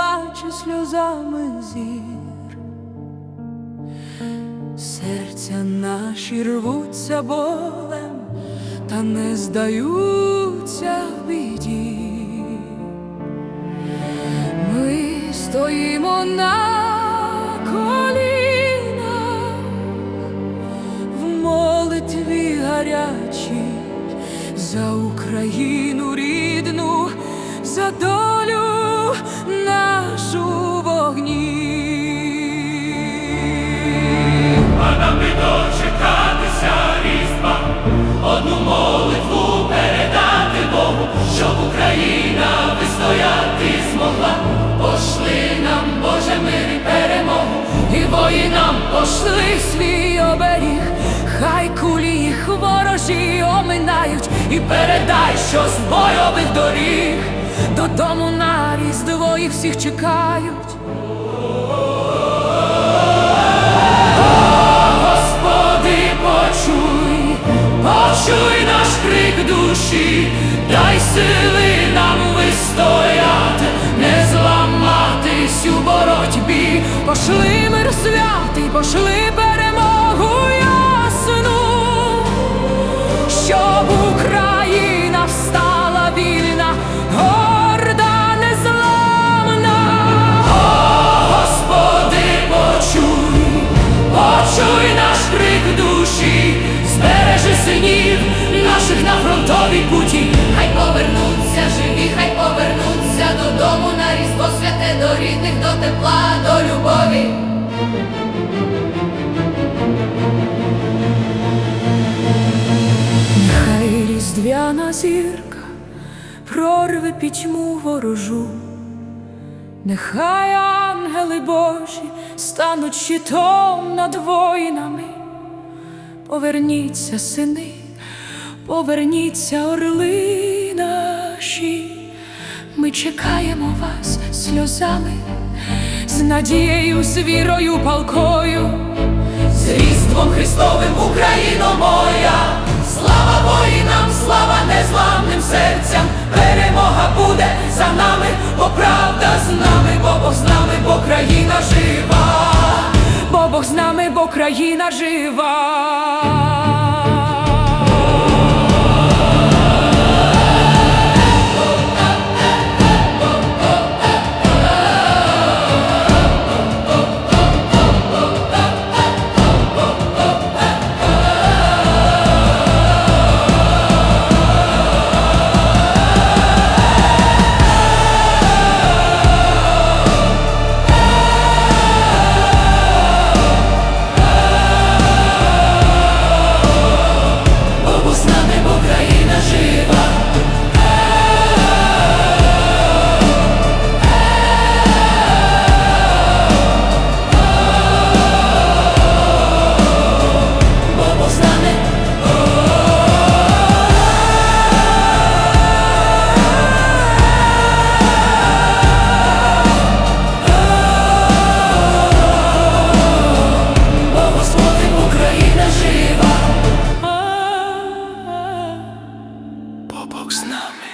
плаче сльозами зір, серця наші рвуться болем, та не здаються в біді. Ми стоїмо на колінах в молитві гарячій за Україну рідну, за долю нашу вогні. А нам не дочекатися різдва, одну молитву передати Богу, щоб Україна вистояти змогла. Пошли нам, Боже, мир і перемогу. І воїнам пошли свій оберіг, хай кулі їх ворожі оминають, і передай, що з бойових доріг додому на різдво їх всіх чекають. Господи, почуй, почуй наш крик душі, дай сили нам вистояти, не зламатись у боротьбі. Пошли мир святий, пошли перемогу ясну, щоб Україна крик душі, збережи синів наших на фронтовій путі. Хай повернуться живі, хай повернуться додому на різдво святе до рідних, до тепла, до любові. Нехай різдвяна зірка прорве пітьму ворожу, нехай ангели Божі стануть щитом над воїнами. Поверніться, сини, поверніться, орли наші. Ми чекаємо вас сльозами, з надією, з вірою палкою. З Різдвом Христовим Україно з нами, бо країна жива. Жива. Бо Бог з нами.